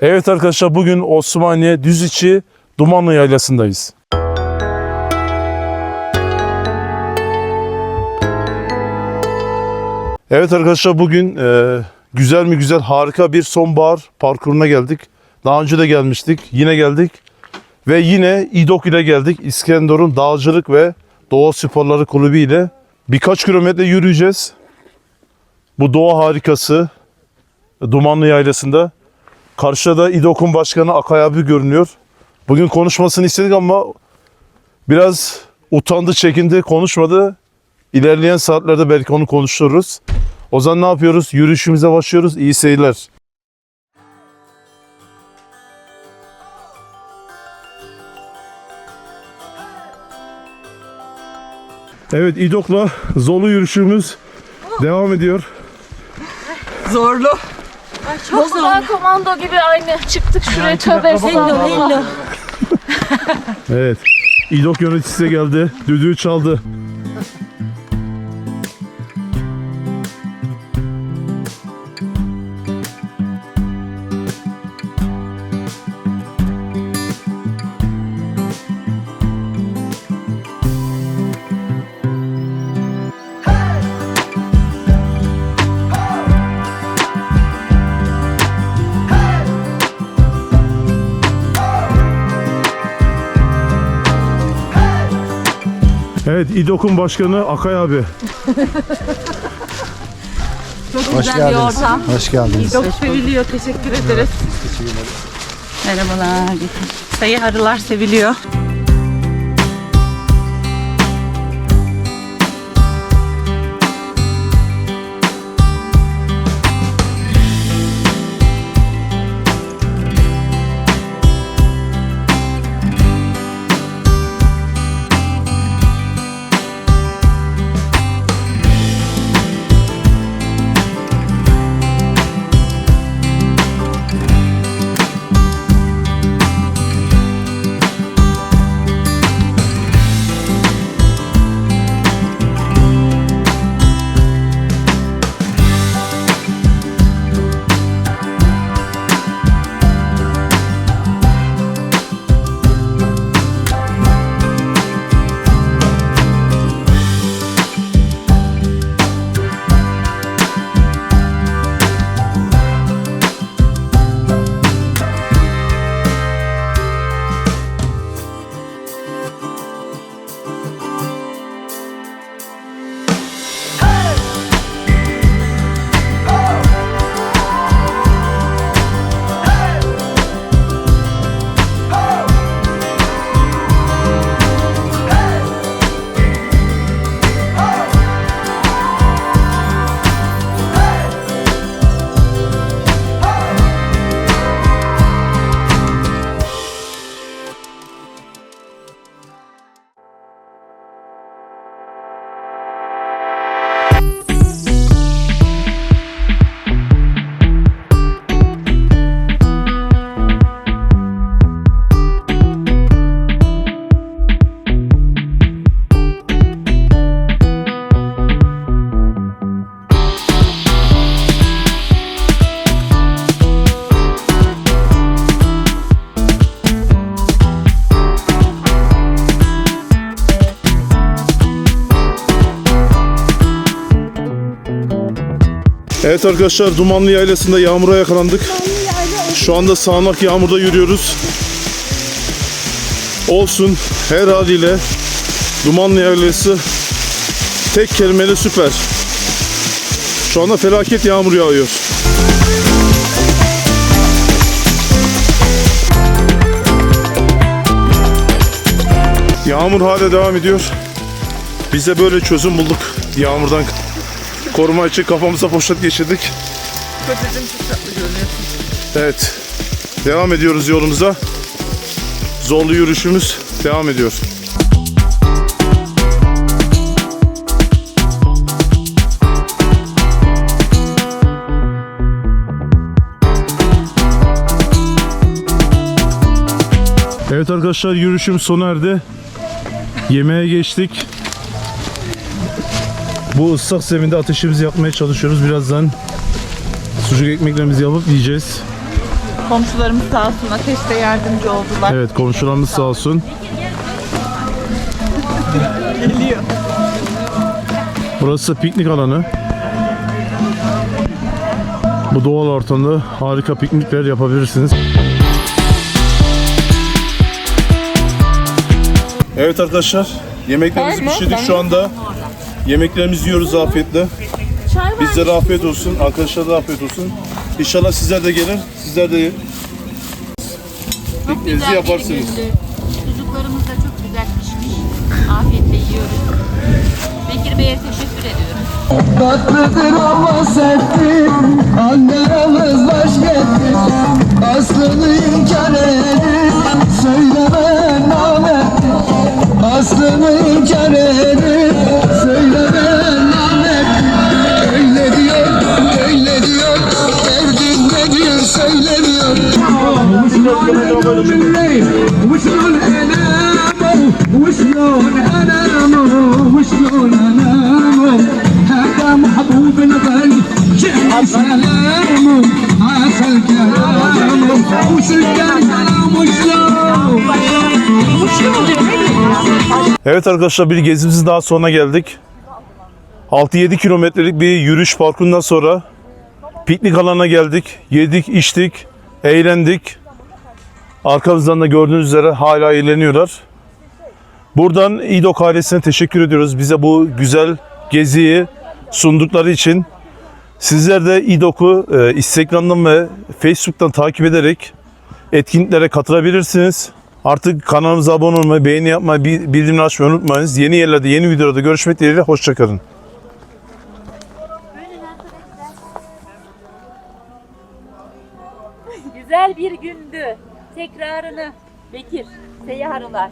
Evet arkadaşlar bugün Osmaniye Düziçi Dumanlı Yaylası'ndayız. Evet arkadaşlar bugün e, güzel mi güzel harika bir sonbahar parkuruna geldik. Daha önce de gelmiştik. Yine geldik. Ve yine İDOK ile geldik. İskenderun Dağcılık ve Doğa Sporları Kulübü ile birkaç kilometre yürüyeceğiz. Bu doğa harikası Dumanlı Yaylası'nda. Karşıda da İDOK'un başkanı Akay abi görünüyor. Bugün konuşmasını istedik ama biraz utandı, çekindi, konuşmadı. İlerleyen saatlerde belki onu konuştururuz. O zaman ne yapıyoruz? Yürüyüşümüze başlıyoruz. İyi seyirler. Evet İDOK'la Zolu yürüyüşümüz devam ediyor. Zorlu. Çok güzel komando gibi aynı. Çıktık şuraya tövbe estağfurullah. Evet. İDOK yöneticisi geldi. Düdüğü çaldı. Evet İDOK'un başkanı Akay abi. Çok Hoş güzel bir geldiniz. ortam. Hoş geldiniz. Çok seviliyor. Teşekkür ederiz. Merhabalar. Sayı arılar seviliyor. Evet arkadaşlar Dumanlı Yaylası'nda yağmura yakalandık. Şu anda sağanak yağmurda yürüyoruz. Olsun her haliyle Dumanlı Yaylası tek kelimeyle süper. Şu anda felaket yağmur yağıyor. Yağmur hala devam ediyor. Biz de böyle çözüm bulduk yağmurdan koruma için kafamıza poşet geçirdik. Kocacığım çok tatlı görünüyorsun. Evet. Devam ediyoruz yolumuza. Zorlu yürüyüşümüz devam ediyor. Evet arkadaşlar yürüyüşüm sona erdi. Yemeğe geçtik. Bu ıslak zeminde ateşimizi yakmaya çalışıyoruz. Birazdan sucuk ekmeklerimizi yapıp yiyeceğiz. Komşularımız sağ olsun ateşte yardımcı oldular. Evet komşularımız sağ olsun. Geliyor. Burası piknik alanı. Bu doğal ortamda harika piknikler yapabilirsiniz. Evet arkadaşlar, yemeklerimizi pişirdik şu anda. Yemeklerimizi yiyoruz afiyetle. Bizlere afiyet olsun, arkadaşlara da afiyet olsun. İnşallah sizler de gelir, sizler de pikniğinizi yaparsınız. Çocuklarımız da çok güzel pişmiş. Afiyetle yiyoruz. Bekir Bey'e teşekkür ediyoruz. Tatlıdır ama serttir Annemız baş getir Aslını inkar edip Söyleme namerttir Aslını inkar edip Evet arkadaşlar bir gezimizin daha sonuna geldik. 6-7 kilometrelik bir yürüyüş parkurundan sonra piknik alanına geldik. Yedik, içtik, eğlendik. Arkamızdan da gördüğünüz üzere hala eğleniyorlar. Buradan İDOK ailesine teşekkür ediyoruz. Bize bu güzel geziyi sundukları için. Sizler de İDOK'u e, Instagram'dan ve Facebook'tan takip ederek etkinliklere katılabilirsiniz. Artık kanalımıza abone olmayı, beğeni yapmayı, bi- bildirimleri açmayı unutmayınız. Yeni yerlerde, yeni videolarda görüşmek dileğiyle. Hoşçakalın. Güzel bir gündü. Tekrarını Bekir, seyyarılar.